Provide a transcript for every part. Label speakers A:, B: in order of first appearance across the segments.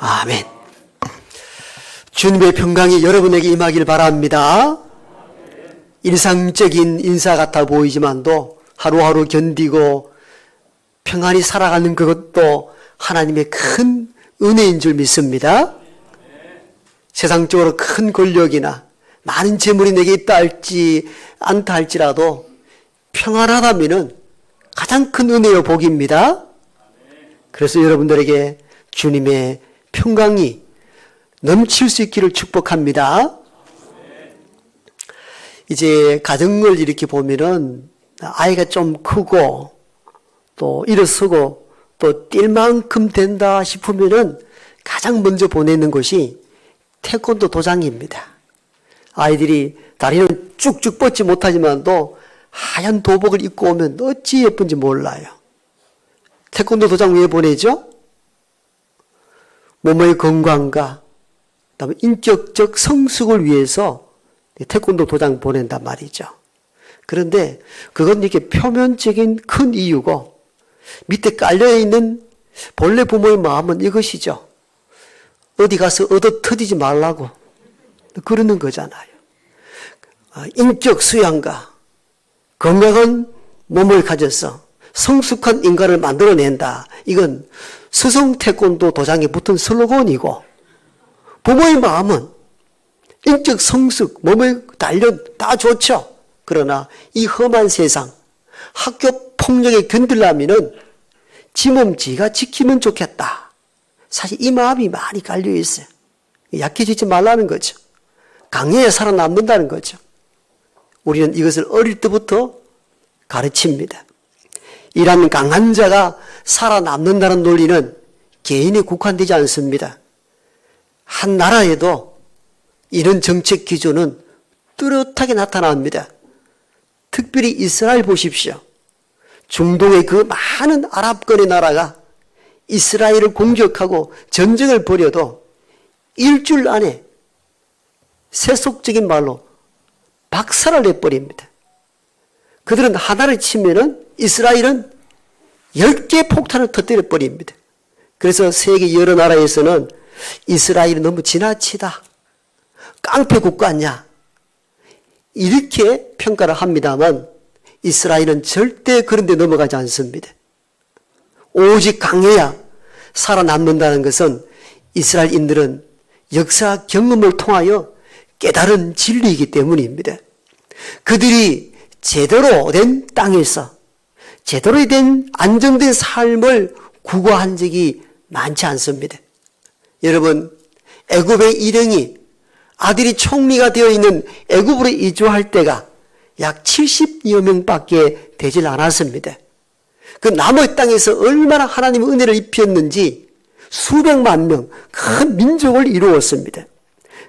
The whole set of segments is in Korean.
A: 아멘. 주님의 평강이 여러분에게 임하길 바랍니다. 일상적인 인사 같아 보이지만도 하루하루 견디고 평안히 살아가는 그것도 하나님의 큰 은혜인 줄 믿습니다. 세상적으로 큰 권력이나 많은 재물이 내게 있다 할지 않다 할지라도 평안하다면은 가장 큰 은혜요 복입니다. 그래서 여러분들에게 주님의 평강이 넘칠 수 있기를 축복합니다. 이제 가정을 이렇게 보면은 아이가 좀 크고 또 일어서고 또 뛸 만큼 된다 싶으면은 가장 먼저 보내는 것이 태권도 도장입니다. 아이들이 다리는 쭉쭉 뻗지 못하지만도 하얀 도복을 입고 오면 어찌 예쁜지 몰라요. 태권도 도장 왜 보내죠? 몸의 건강과 그다음에 인격적 성숙을 위해서 태권도 도장 보낸단 말이죠. 그런데 그건 이렇게 표면적인 큰 이유고 밑에 깔려 있는 본래 부모의 마음은 이것이죠. 어디 가서 얻어 터지지 말라고 그러는 거잖아요. 아, 인격 수양과 건강한 몸을 가져서 성숙한 인간을 만들어낸다. 이건 스성 태권도 도장에 붙은 슬로건이고 부모의 마음은 인적 성숙, 몸의 단련 다 좋죠. 그러나 이 험한 세상, 학교 폭력에 견딜라면은 지몸 지가 지키면 좋겠다. 사실 이 마음이 많이 깔려 있어요. 약해지지 말라는 거죠. 강해야 살아남는다는 거죠. 우리는 이것을 어릴 때부터 가르칩니다. 이란 강한 자가 살아남는다는 논리는 개인에 국한되지 않습니다. 한 나라에도 이런 정책 기조는 뚜렷하게 나타납니다. 특별히 이스라엘 보십시오. 중동의 그 많은 아랍권의 나라가 이스라엘을 공격하고 전쟁을 벌여도 일주일 안에 세속적인 말로 박살을 내버립니다. 그들은 하나를 치면은 이스라엘은 열개 폭탄을 터뜨려 버립니다. 그래서 세계 여러 나라에서는 이스라엘이 너무 지나치다. 깡패 국가냐. 이렇게 평가를 합니다만 이스라엘은 절대 그런 데 넘어가지 않습니다. 오직 강해야 살아남는다는 것은 이스라엘인들은 역사 경험을 통하여 깨달은 진리이기 때문입니다. 그들이 제대로 된 땅에서 제대로 된 안정된 삶을 구가한 적이 많지 않습니다. 여러분, 애굽의 일행이 아들이 총리가 되어 있는 애굽으로 이주할 때가 약 70여 명밖에 되질 않았습니다. 그 남의 땅에서 얼마나 하나님의 은혜를 입혔는지 수백만 명, 큰 민족을 이루었습니다.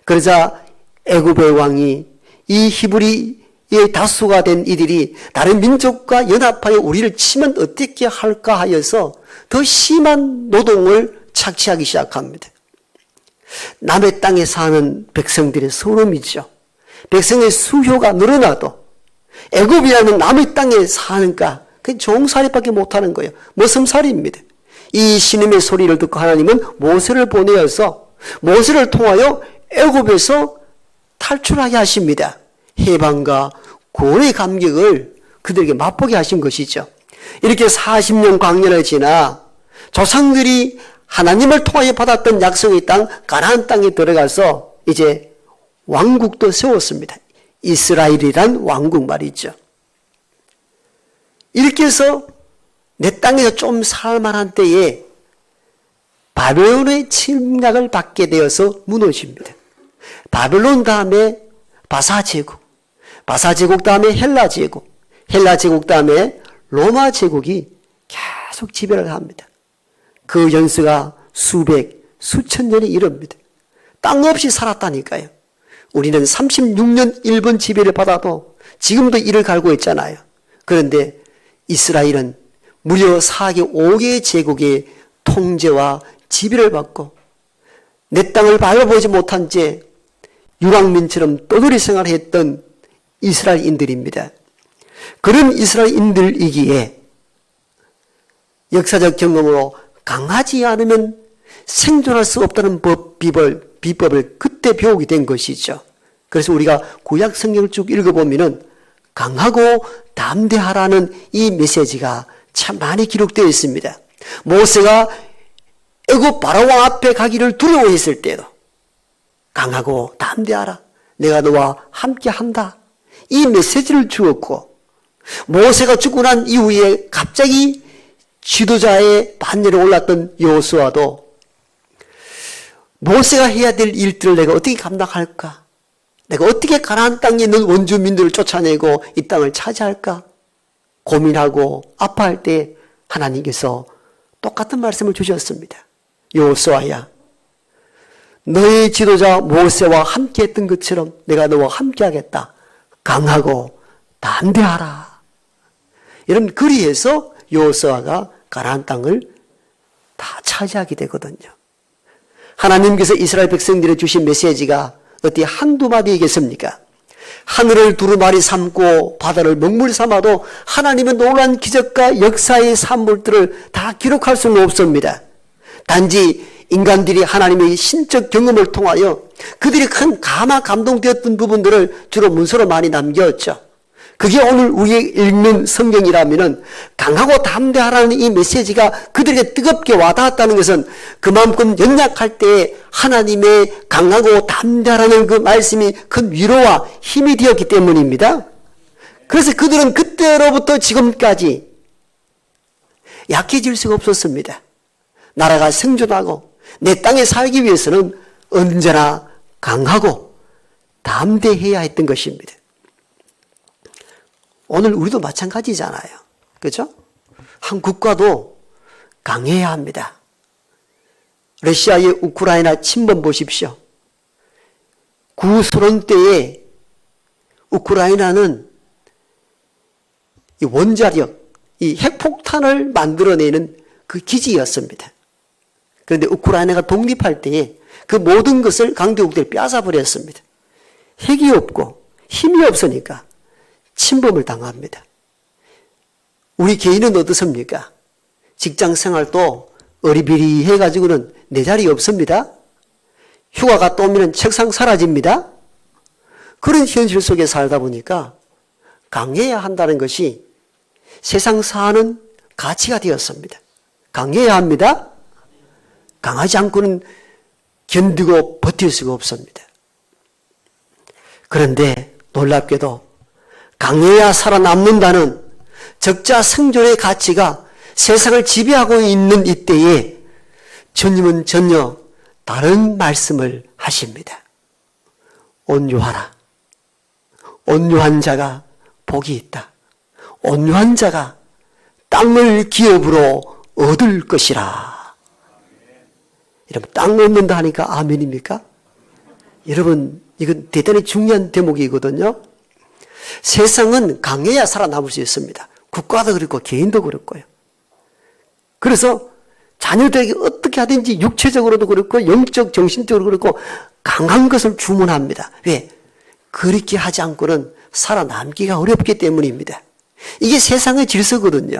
A: 그러자 애굽의 왕이 이 히브리 의 다수가 된 이들이 다른 민족과 연합하여 우리를 치면 어떻게 할까 하여서 더 심한 노동을 착취하기 시작합니다. 남의 땅에 사는 백성들의 소름이죠. 백성의 수효가 늘어나도 애굽이라는 남의 땅에 사는가 그 종살이밖에 못하는 거예요. 머슴살이입니다. 이 신임의 소리를 듣고 하나님은 모세를 보내어서 모세를 통하여 애굽에서 탈출하게 하십니다. 해방과 구원의 감격을 그들에게 맛보게 하신 것이죠. 이렇게 40년 광년을 지나 조상들이 하나님을 통하여 받았던 약속의 땅 가나안 땅에 들어가서 이제 왕국도 세웠습니다. 이스라엘이란 왕국 말이죠. 이렇게 해서 내 땅에서 좀 살만한 때에 바벨론의 침략을 받게 되어서 무너집니다. 바벨론 다음에 바사 제국, 바사 제국 다음에 헬라 제국, 헬라 제국 다음에 로마 제국이 계속 지배를 합니다. 그 연수가 수백, 수천 년에 이릅니다. 땅 없이 살았다니까요. 우리는 36년 일본 지배를 받아도 지금도 이를 갈고 있잖아요. 그런데 이스라엘은 무려 4개, 5개 제국의 통제와 지배를 받고 내 땅을 밟아보지 못한 채 유랑민처럼 떠돌이 생활했던 이스라엘인들입니다. 그런 이스라엘인들이기에 역사적 경험으로 강하지 않으면 생존할 수 없다는 법, 비법을, 비법을 그때 배우게 된 것이죠. 그래서 우리가 구약 성경을 쭉 읽어보면은 강하고 담대하라는 이 메시지가 참 많이 기록되어 있습니다. 모세가 애굽 바로왕 앞에 가기를 두려워했을 때도 강하고 담대하라. 내가 너와 함께 한다. 이 메시지를 주었고 모세가 죽고 난 이후에 갑자기 지도자의 반열에 올랐던 여호수아도 모세가 해야 될 일들을 내가 어떻게 감당할까? 내가 어떻게 가나안 땅에 있는 원주민들을 쫓아내고 이 땅을 차지할까? 고민하고 아파할 때 하나님께서 똑같은 말씀을 주셨습니다. 여호수아야 너의 지도자 모세와 함께 했던 것처럼 내가 너와 함께 하겠다. 강하고 담대하라. 이런 그리해서 여호수아가 가나안 땅을 다 차지하게 되거든요. 하나님께서 이스라엘 백성들에 주신 메시지가 어디 한두 마디이겠습니까? 하늘을 두루마리 삼고 바다를 먹물 삼아도 하나님의 놀란 기적과 역사의 산물들을 다 기록할 수는 없습니다. 단지 인간들이 하나님의 신적 경험을 통하여 그들이 큰 감화 감동되었던 부분들을 주로 문서로 많이 남겼죠. 그게 오늘 우리 읽는 성경이라면은 강하고 담대하라는 이 메시지가 그들에게 뜨겁게 와닿았다는 것은 그만큼 연약할 때 하나님의 강하고 담대하라는 그 말씀이 큰 위로와 힘이 되었기 때문입니다. 그래서 그들은 그때로부터 지금까지 약해질 수가 없었습니다. 나라가 생존하고 내 땅에 살기 위해서는 언제나 강하고 담대해야 했던 것입니다. 오늘 우리도 마찬가지잖아요. 그죠? 한 국가도 강해야 합니다. 러시아의 우크라이나 침범 보십시오. 구소련 때에 우크라이나는 이 원자력, 이 핵폭탄을 만들어내는 그 기지였습니다. 그런데 우크라이나가 독립할 때에 그 모든 것을 강대국들이 뺏어버렸습니다. 핵이 없고 힘이 없으니까 침범을 당합니다. 우리 개인은 어떻습니까? 직장 생활도 어리비리 해가지고는 내 자리 없습니다. 휴가 갔다 오면 책상 사라집니다. 그런 현실 속에 살다 보니까 강해야 한다는 것이 세상 사는 가치가 되었습니다. 강해야 합니다. 강하지 않고는 견디고 버틸 수가 없습니다. 그런데 놀랍게도 강해야 살아남는다는 적자 생존의 가치가 세상을 지배하고 있는 이때에 주님은 전혀 다른 말씀을 하십니다. 온유하라. 온유한 자가 복이 있다. 온유한 자가 땅을 기업으로 얻을 것이라. 여러분, 땅 얻는다 하니까 아멘입니까? 여러분, 이건 대단히 중요한 대목이거든요. 세상은 강해야 살아남을 수 있습니다. 국가도 그렇고 개인도 그렇고요. 그래서 자녀들에게 어떻게 하든지 육체적으로도 그렇고 영적 정신적으로 그렇고 강한 것을 주문합니다. 왜? 그렇게 하지 않고는 살아남기가 어렵기 때문입니다. 이게 세상의 질서거든요.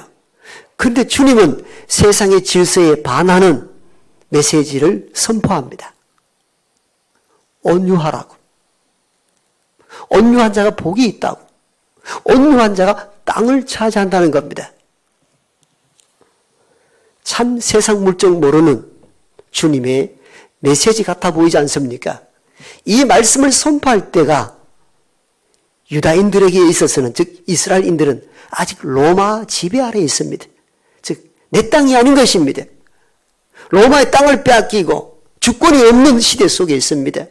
A: 근데 주님은 세상의 질서에 반하는 메시지를 선포합니다. 온유하라고. 온유한 자가 복이 있다고. 온유한 자가 땅을 차지한다는 겁니다. 참 세상 물정 모르는 주님의 메시지 같아 보이지 않습니까? 이 말씀을 선포할 때가 유다인들에게 있어서는 즉 이스라엘인들은 아직 로마 지배 아래 있습니다. 즉 내 땅이 아닌 것입니다. 로마의 땅을 빼앗기고 주권이 없는 시대 속에 있습니다.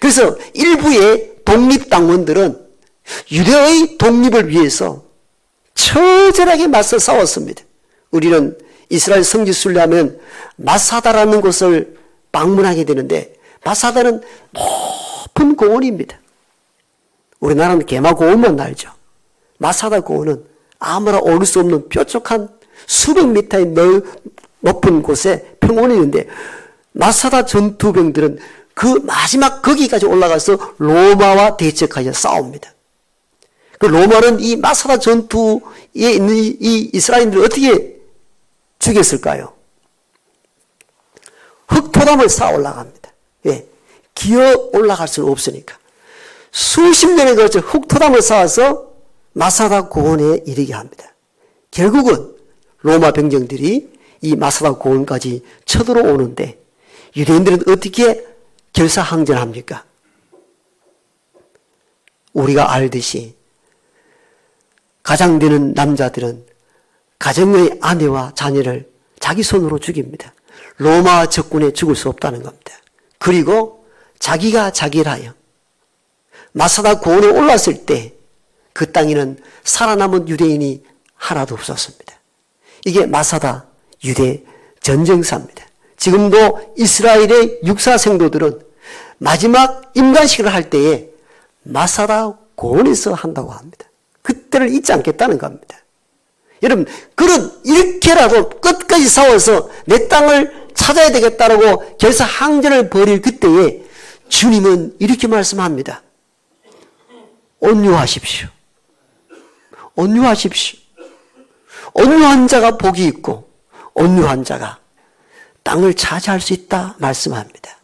A: 그래서 일부의 독립당원들은 유대의 독립을 위해서 처절하게 맞서 싸웠습니다. 우리는 이스라엘 성지 순례하면 마사다라는 곳을 방문하게 되는데 마사다는 높은 고원입니다. 우리나라는 개마 고원만 알죠. 마사다 고원은 아무나 오를 수 없는 뾰족한 수백 미터의 높은 곳에 평원이 있는데 마사다 전투병들은 그 마지막 거기까지 올라가서 로마와 대적하여 싸웁니다. 그 로마는 이 마사다 전투에 있는 이 이스라엘인들을 어떻게 죽였을까요? 흙토담을 쌓아 올라갑니다. 왜? 기어 올라갈 수는 없으니까. 수십 년에 걸쳐 흙토담을 쌓아서 마사다 고원에 이르게 합니다. 결국은 로마 병정들이 이 마사다 고원까지 쳐들어오는데 유대인들은 어떻게 결사항전합니까? 우리가 알듯이 가장 되는 남자들은 가정의 아내와 자녀를 자기 손으로 죽입니다. 로마 적군에 죽을 수 없다는 겁니다. 그리고 자기가 자기라요. 마사다 고원에 올랐을 때 그 땅에는 살아남은 유대인이 하나도 없었습니다. 이게 마사다 유대 전쟁사입니다. 지금도 이스라엘의 육사 생도들은 마지막 임관식을 할 때에 마사다 고원에서 한다고 합니다. 그때를 잊지 않겠다는 겁니다. 여러분, 그런 이렇게라도 끝까지 싸워서 내 땅을 찾아야 되겠다라고 결사 항전을 벌일 그때에 주님은 이렇게 말씀합니다. 온유하십시오. 온유하십시오. 온유한 자가 복이 있고 온유한 자가 땅을 차지할 수 있다 말씀합니다.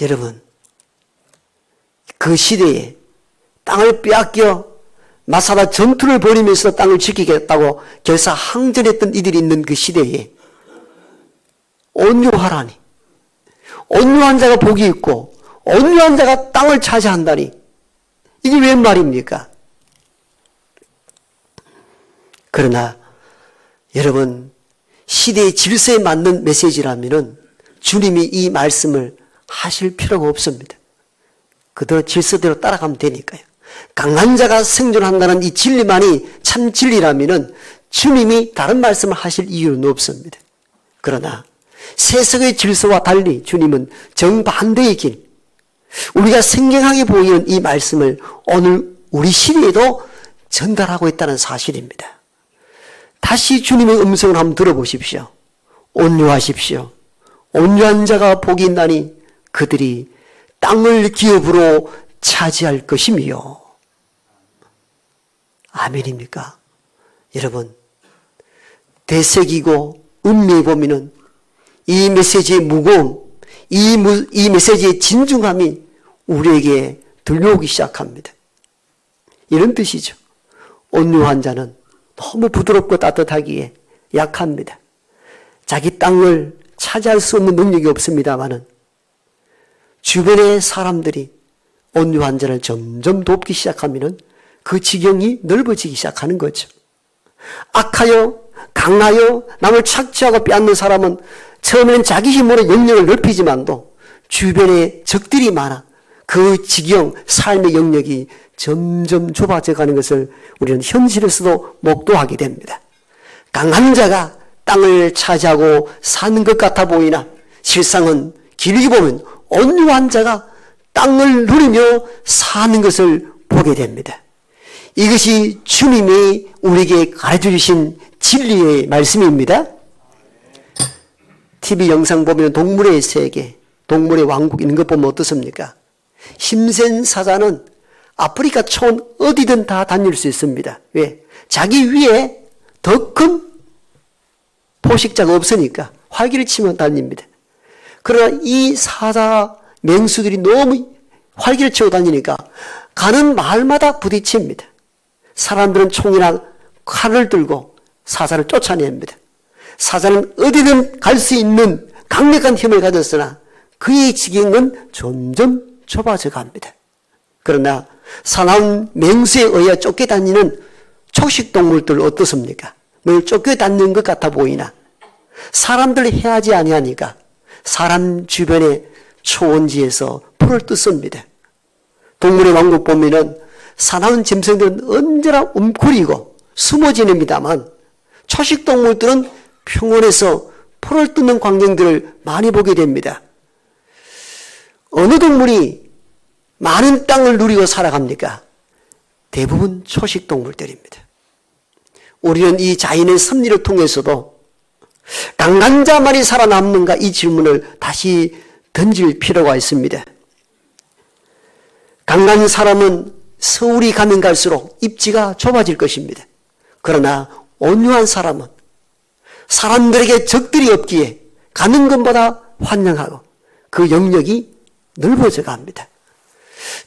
A: 여러분, 그 시대에 땅을 빼앗겨 마사다 전투를 벌이면서 땅을 지키겠다고 결사 항전했던 이들이 있는 그 시대에 온유하라니 온유한 자가 복이 있고 온유한 자가 땅을 차지한다니 이게 웬 말입니까? 그러나 여러분 시대의 질서에 맞는 메시지라면은 주님이 이 말씀을 하실 필요가 없습니다. 그대로 질서대로 따라가면 되니까요. 강한 자가 생존한다는 이 진리만이 참 진리라면은 주님이 다른 말씀을 하실 이유는 없습니다. 그러나 세상의 질서와 달리 주님은 정반대의 길, 우리가 생경하게 보이는 이 말씀을 오늘 우리 시대에도 전달하고 있다는 사실입니다. 다시 주님의 음성을 한번 들어보십시오. 온유하십시오. 온유한 자가 복이 있나니 그들이 땅을 기업으로 차지할 것이며 아멘입니까? 여러분 대색이고 음미에 보면은 이 메시지의 무거움, 이, 무, 이 메시지의 진중함이 우리에게 들려오기 시작합니다. 이런 뜻이죠. 온유한 자는 너무 부드럽고 따뜻하기에 약합니다. 자기 땅을 차지할 수 없는 능력이 없습니다만은 주변의 사람들이 온유한 자를 점점 돕기 시작하면은 그 지경이 넓어지기 시작하는 거죠. 악하여 강하여 남을 착취하고 빼앗는 사람은 처음에는 자기 힘으로 영역을 넓히지만도 주변에 적들이 많아 그 지경 삶의 영역이 점점 좁아져 가는 것을 우리는 현실에서도 목도하게 됩니다. 강한 자가 땅을 차지하고 사는 것 같아 보이나 실상은 길게 보면 온유한 자가 땅을 누리며 사는 것을 보게 됩니다. 이것이 주님이 우리에게 가르쳐 주신 진리의 말씀입니다. TV 영상 보면 동물의 세계, 동물의 왕국 있는 것 보면 어떻습니까? 힘센 사자는 아프리카 촌 어디든 다 다닐 수 있습니다. 왜? 자기 위에 더 큰 포식자가 없으니까 활기를 치며 다닙니다. 그러나 이 사자 맹수들이 너무 활기를 치고 다니니까 가는 마을마다 부딪힙니다. 사람들은 총이나 칼을 들고 사자를 쫓아냅니다. 사자는 어디든 갈 수 있는 강력한 힘을 가졌으나 그의 지경은 점점 좁아져 갑니다. 그러나 사나운 맹수에 의해 쫓겨다니는 초식동물들 어떻습니까? 늘 쫓겨다니는 것 같아 보이나 사람들 해하지 아니하니까 사람 주변의 초원지에서 풀을 뜯습니다. 동물의 왕국 보면은 사나운 짐승들은 언제나 움츠리고 숨어 지냅니다만 초식동물들은 평원에서 풀을 뜯는 광경들을 많이 보게 됩니다. 어느 동물이 많은 땅을 누리고 살아갑니까? 대부분 초식 동물들입니다. 우리는 이 자연의 섭리를 통해서도 강간 자만이 살아남는가 이 질문을 다시 던질 필요가 있습니다. 강간 사람은 서울이 가면 갈수록 입지가 좁아질 것입니다. 그러나 온유한 사람은 사람들에게 적들이 없기에 가는 것보다 환영하고 그 영역이 넓어져 갑니다.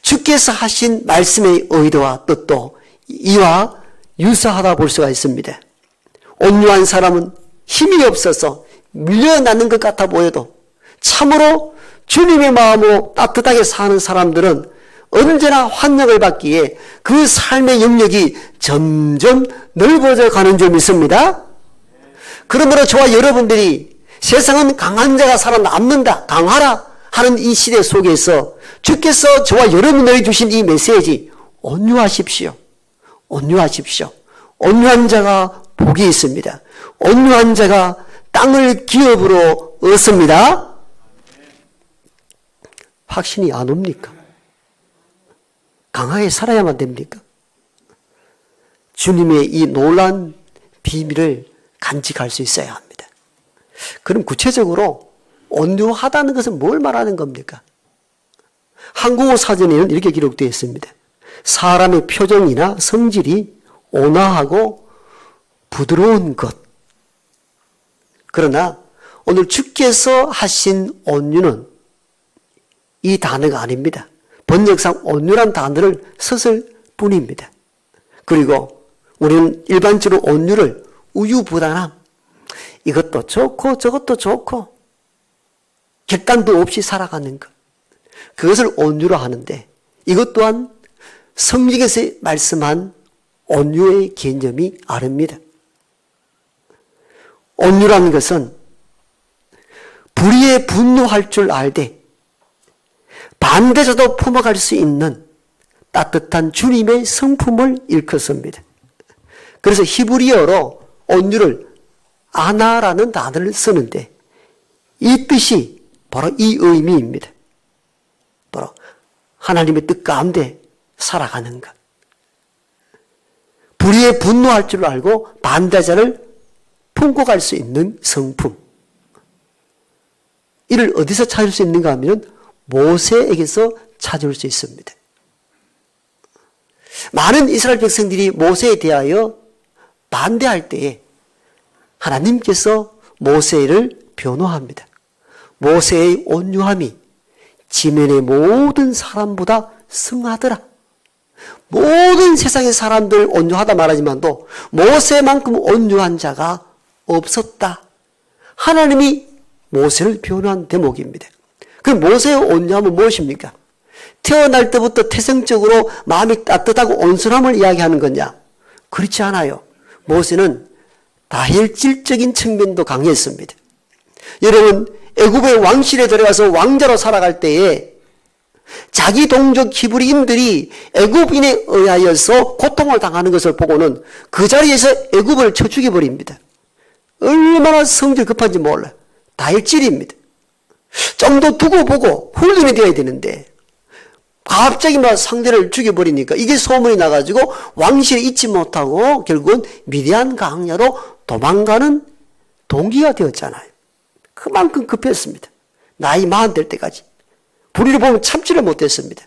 A: 주께서 하신 말씀의 의도와 뜻도 이와 유사하다 볼 수가 있습니다. 온유한 사람은 힘이 없어서 밀려나는 것 같아 보여도 참으로 주님의 마음으로 따뜻하게 사는 사람들은 언제나 환영을 받기에 그 삶의 영역이 점점 넓어져 가는 줄 믿습니다. 그러므로 저와 여러분들이 세상은 강한 자가 살아남는다, 강하라 하는 이 시대 속에서 주께서 저와 여러분들에게 주신 이 메시지 온유하십시오. 온유하십시오. 온유한 자가 복이 있습니다. 온유한 자가 땅을 기업으로 얻습니다. 확신이 안 옵니까? 강하게 살아야만 됩니까? 주님의 이 놀란 비밀을 간직할 수 있어야 합니다. 그럼 구체적으로 온유하다는 것은 뭘 말하는 겁니까? 한국어 사전에는 이렇게 기록되어 있습니다. 사람의 표정이나 성질이 온화하고 부드러운 것. 그러나 오늘 주께서 하신 온유는 이 단어가 아닙니다. 번역상 온유란 단어를 썼을 뿐입니다. 그리고 우리는 일반적으로 온유를 우유부단함, 이것도 좋고 저것도 좋고 객관도 없이 살아가는 것. 그것을 온유로 하는데 이것 또한 성경에서 말씀한 온유의 개념이 아릅니다. 온유라는 것은 불의에 분노할 줄 알되 반대자도 품어갈 수 있는 따뜻한 주님의 성품을 일컫습니다. 그래서 히브리어로 온유를 아나라는 단어를 쓰는데 이 뜻이 바로 이 의미입니다. 바로 하나님의 뜻 가운데 살아가는 것. 불의에 분노할 줄 알고 반대자를 갈수 있는 성품. 이를 어디서 찾을 수 있는가 하면 모세에게서 찾을 수 있습니다. 많은 이스라엘 백성들이 모세에 대하여 반대할 때에 하나님께서 모세를 변호합니다. 모세의 온유함이 지면의 모든 사람보다 승하더라. 모든 세상의 사람들 온유하다 말하지만도 모세만큼 온유한 자가 없었다. 하나님이 모세를 변호한 대목입니다. 그 모세의 온유함은 무엇입니까? 태어날 때부터 태생적으로 마음이 따뜻하고 온순함을 이야기하는 거냐? 그렇지 않아요. 모세는 다혈질적인 측면도 강했습니다. 여러분 애굽의 왕실에 들어가서 왕자로 살아갈 때에 자기 동족 히브리인들이 애굽인에 의하여서 고통을 당하는 것을 보고는 그 자리에서 애굽을 쳐 죽여버립니다. 얼마나 성질 급한지 몰라요. 다혈질입니다. 좀 더 두고 보고 훈련이 되어야 되는데 갑자기 막 상대를 죽여버리니까 이게 소문이 나가지고 왕실에 있지 못하고 결국은 미디안 강야로 도망가는 동기가 되었잖아요. 그만큼 급했습니다. 나이 만될 때까지. 불의를 보면 참지를 못했습니다.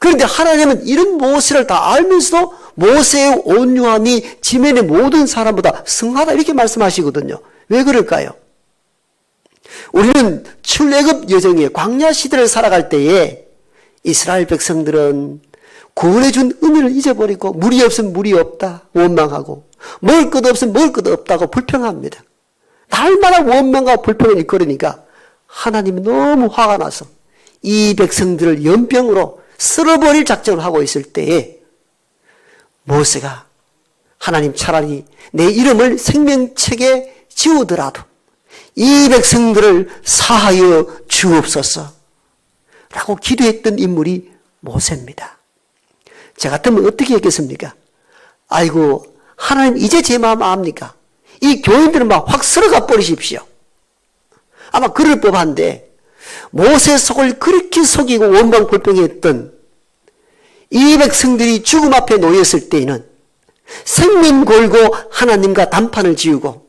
A: 그런데 하나님은 이런 모세를 다 알면서도 모세의 온유함이 지면의 모든 사람보다 승하다 이렇게 말씀하시거든요. 왜 그럴까요? 우리는 출애굽 여정의 광야 시대를 살아갈 때에 이스라엘 백성들은 구원해 준 은혜를 잊어버리고 물이 없으면 물이 없다 원망하고 먹을 것 없으면 먹을 것 없다고 불평합니다. 날마다 원망과 불평을 일거리니까 하나님이 너무 화가 나서 이 백성들을 연병으로 쓸어버릴 작정을 하고 있을 때에 모세가 하나님 차라리 내 이름을 생명책에 지우더라도 이 백성들을 사하여 주옵소서 라고 기도했던 인물이 모세입니다. 저 같으면 어떻게 했겠습니까? 아이고 하나님 이제 제 마음 압니까? 이 교인들은 막 확 쓸어가 버리십시오. 아마 그럴 법한데 모세 속을 그렇게 속이고 원망 불평했던 이 백성들이 죽음 앞에 놓였을 때에는 생명 걸고 하나님과 단판을 지우고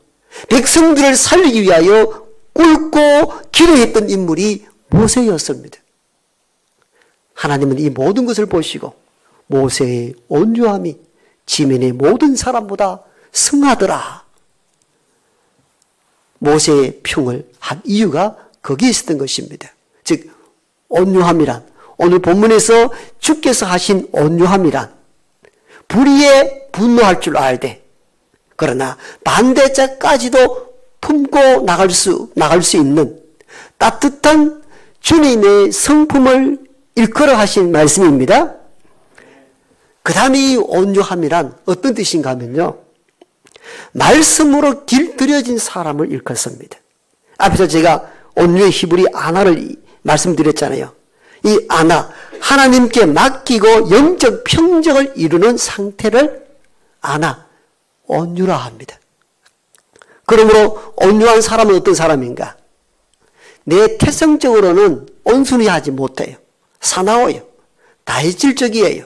A: 백성들을 살리기 위하여 꿇고 기도했던 인물이 모세였습니다. 하나님은 이 모든 것을 보시고 모세의 온유함이 지면의 모든 사람보다 승하더라. 모세의 평을 한 이유가 거기에 있었던 것입니다. 즉 온유함이란 오늘 본문에서 주께서 하신 온유함이란 불의에 분노할 줄 알되 그러나 반대자까지도 품고 나갈 수 나갈 수 있는 따뜻한 주님의 성품을 일컬어 하신 말씀입니다. 그 다음에 이 온유함이란 어떤 뜻인가 하면요. 말씀으로 길들여진 사람을 일컫습니다. 앞에서 제가 온유의 히브리 아나를 말씀드렸잖아요. 이 아나, 하나님께 맡기고 영적 평정을 이루는 상태를 아나, 온유라 합니다. 그러므로 온유한 사람은 어떤 사람인가? 내 태성적으로는 온순히하지 못해요. 사나워요. 다혈질적이에요.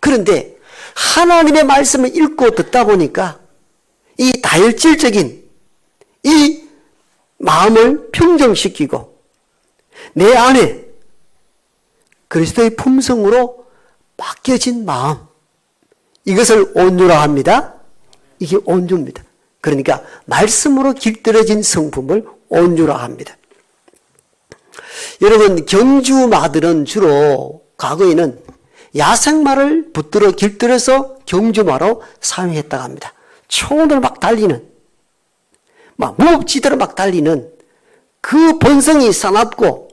A: 그런데 하나님의 말씀을 읽고 듣다 보니까 이 다혈질적인 이 마음을 평정시키고 내 안에 그리스도의 품성으로 바뀌어진 마음 이것을 온유라 합니다. 이게 온유입니다. 그러니까 말씀으로 길들여진 성품을 온유라 합니다. 여러분 경주 마들은 주로 과거에는 야생마를 붙들어 길들여서 경주마로 사용했다고 합니다. 총을 막 달리는 막 무법지대로 막 달리는 그 본성이 사납고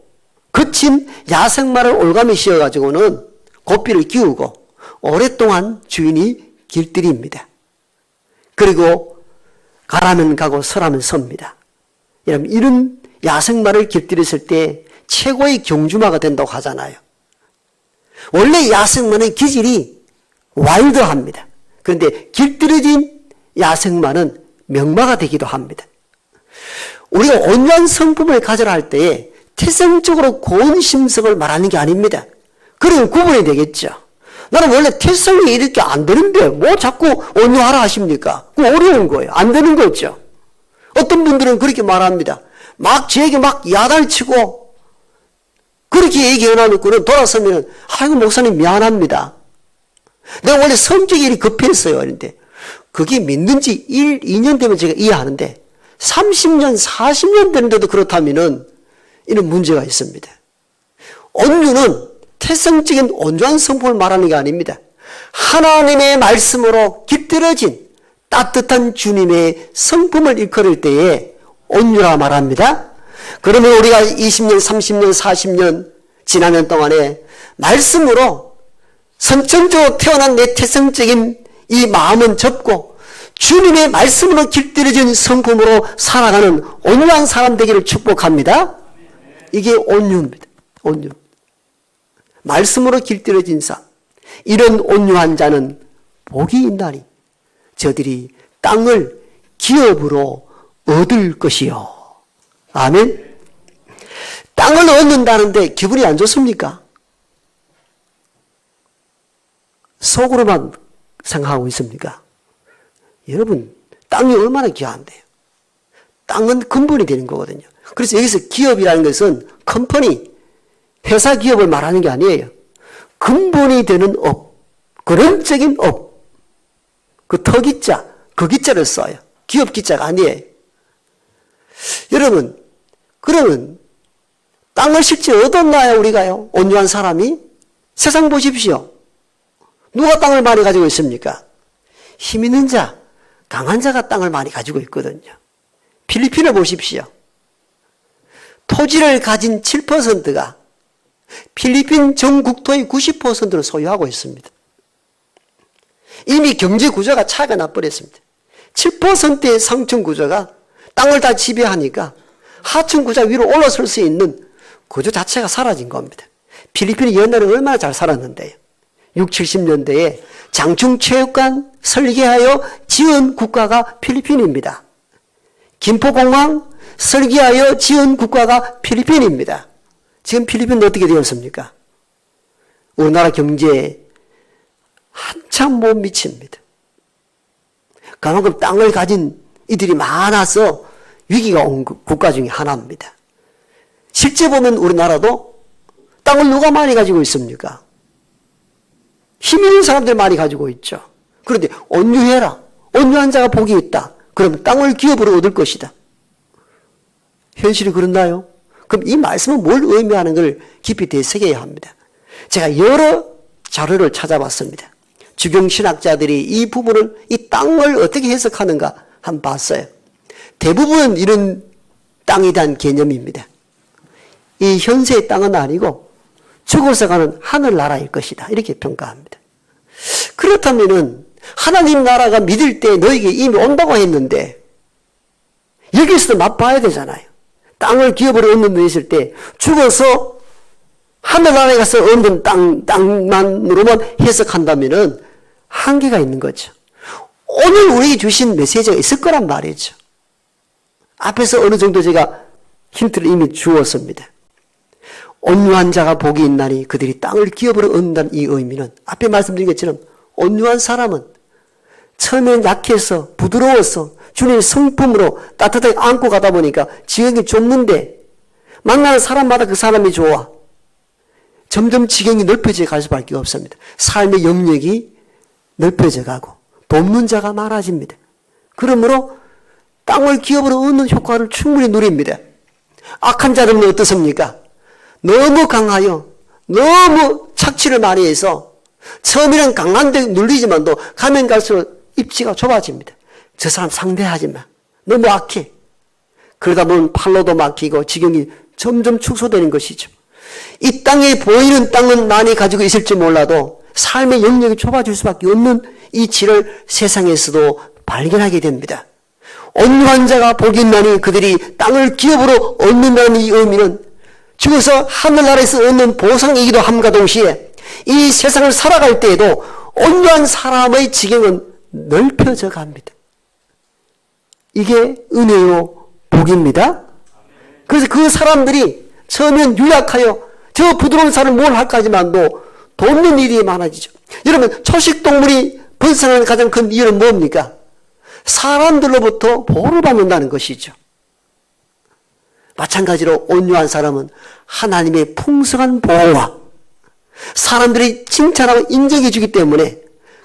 A: 거친 야생마를 올가미 씌워가지고는 고삐를 기우고 오랫동안 주인이 길들입니다. 그리고 가라면 가고 서라면 섭니다. 여러분 이런 야생마를 길들였을 때 최고의 경주마가 된다고 하잖아요. 원래 야생마는 기질이 와일드합니다. 그런데 길들여진 야생마는 명마가 되기도 합니다. 우리가 온유한 성품을 가져라 할 때에 태생적으로 고운 심성을 말하는 게 아닙니다. 그러면 구분이 되겠죠. 나는 원래 태성이 이렇게 안 되는데 뭐 자꾸 온유하라 하십니까? 그 어려운 거예요. 안 되는 거죠. 어떤 분들은 그렇게 말합니다. 막 저에게 막 야단치고 그렇게 얘기해놓고는 돌아서면 아이고 목사님 미안합니다. 내가 원래 성격이 급했어요. 그런데 그게 믿는지 1, 2년 되면 제가 이해하는데 30년, 40년 되는데도 그렇다면은 이런 문제가 있습니다. 온유는 태성적인 온유한 성품을 말하는 게 아닙니다. 하나님의 말씀으로 깃들어진 따뜻한 주님의 성품을 일컬을 때에 온유라 말합니다. 그러면 우리가 20년, 30년, 40년 지나면 동안에 말씀으로 선천적으로 태어난 내 태성적인 이 마음은 접고 주님의 말씀으로 길들여진 성품으로 살아가는 온유한 사람 되기를 축복합니다. 이게 온유입니다. 온유. 말씀으로 길들여진 삶. 이런 온유한 자는 복이 있나니 저들이 땅을 기업으로 얻을 것이요. 아멘. 땅을 얻는다는데 기분이 안 좋습니까? 속으로만 생각하고 있습니까? 여러분, 땅이 얼마나 귀한데요. 땅은 근본이 되는 거거든요. 그래서 여기서 기업이라는 것은 컴퍼니, 회사 기업을 말하는 게 아니에요. 근본이 되는 업, 근원적인 업, 그 터기자, 그 기자를 써요. 기업 기자가 아니에요. 여러분, 그러면 땅을 실제 얻었나요, 우리가요? 온유한 사람이? 세상 보십시오. 누가 땅을 많이 가지고 있습니까? 힘 있는 자, 강한 자가 땅을 많이 가지고 있거든요. 필리핀을 보십시오. 토지를 가진 7%가 필리핀 전 국토의 90%를 소유하고 있습니다. 이미 경제 구조가 차이가 나버렸습니다. 7%의 상층 구조가 땅을 다 지배하니까 하층 구조 위로 올라설 수 있는 구조 자체가 사라진 겁니다. 필리핀이 옛날에 얼마나 잘 살았는데요. 6, 70년대에 장충체육관 설계하여 지은 국가가 필리핀입니다. 김포공항 설계하여 지은 국가가 필리핀입니다. 지금 필리핀은 어떻게 되었습니까? 우리나라 경제에 한참 못 미칩니다. 그만큼 땅을 가진 이들이 많아서 위기가 온 국가 중에 하나입니다. 실제 보면 우리나라도 땅을 누가 많이 가지고 있습니까? 힘 있는 사람들 많이 가지고 있죠. 그런데 온유해라. 온유한 자가 복이 있다. 그럼 땅을 기업으로 얻을 것이다. 현실이 그렇나요? 그럼 이 말씀은 뭘 의미하는 걸 깊이 되새겨야 합니다. 제가 여러 자료를 찾아봤습니다. 주경 신학자들이 이 부분을 이 땅을 어떻게 해석하는가 한번 봤어요. 대부분 이런 땅에 대한 개념입니다. 이 현세의 땅은 아니고 죽어서 가는 하늘나라일 것이다. 이렇게 평가합니다. 그렇다면은 하나님 나라가 믿을 때 너에게 이미 온다고 했는데 여기서도 맛봐야 되잖아요. 땅을 기업으로 얻는 데 있을 때 죽어서 하늘나라에 가서 얻는 땅, 땅만으로만 해석한다면은 한계가 있는 거죠. 오늘 우리에게 주신 메시지가 있을 거란 말이죠. 앞에서 어느 정도 제가 힌트를 이미 주었습니다. 온유한 자가 복이 있나니 그들이 땅을 기업으로 얻는다는 이 의미는 앞에 말씀드린 것처럼 온유한 사람은 처음엔 약해서 부드러워서 주님의 성품으로 따뜻하게 안고 가다 보니까 지경이 좁는데 만나는 사람마다 그 사람이 좋아. 점점 지경이 넓혀져 갈 수밖에 없습니다. 삶의 영역이 넓혀져 가고 돕는 자가 많아집니다. 그러므로 땅을 기업으로 얻는 효과를 충분히 누립니다. 악한 자들은 어떻습니까? 너무 강하여 너무 착취를 많이 해서 처음에는 강한데 눌리지만도 가면 갈수록 입지가 좁아집니다. 저 사람 상대하지 마. 너무 악해. 그러다 보면 팔로도 막히고 지경이 점점 축소되는 것이죠. 이 땅에 보이는 땅은 많이 가지고 있을지 몰라도 삶의 영역이 좁아질 수밖에 없는 이 질을 세상에서도 발견하게 됩니다. 온유한 자가 있나니 그들이 땅을 기업으로 얻는다는 이 의미는 죽어서 하늘나라에서 얻는 보상이기도 함과 동시에 이 세상을 살아갈 때에도 온유한 사람의 지경은 넓혀져 갑니다. 이게 은혜요 복입니다. 그래서 그 사람들이 처음엔 유약하여 저 부드러운 사람 뭘 할까지만도 돕는 일이 많아지죠. 여러분 초식동물이 번성하는 가장 큰 이유는 뭡니까? 사람들로부터 보호를 받는다는 것이죠. 마찬가지로 온유한 사람은 하나님의 풍성한 보호와 사람들이 칭찬하고 인정해 주기 때문에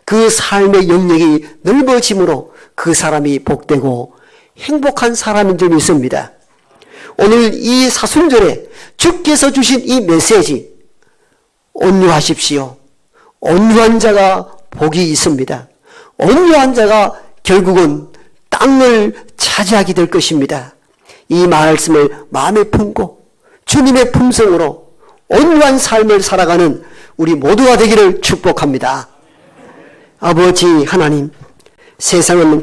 A: 그 삶의 영역이 넓어짐으로 그 사람이 복되고 행복한 사람인 줄 믿습니다. 오늘 이 사순절에 주께서 주신 이 메시지 온유하십시오. 온유한 자가 복이 있습니다. 온유한 자가 결국은 땅을 차지하게 될 것입니다. 이 말씀을 마음에 품고 주님의 품성으로 온유한 삶을 살아가는 우리 모두가 되기를 축복합니다. 아버지 하나님, 세상은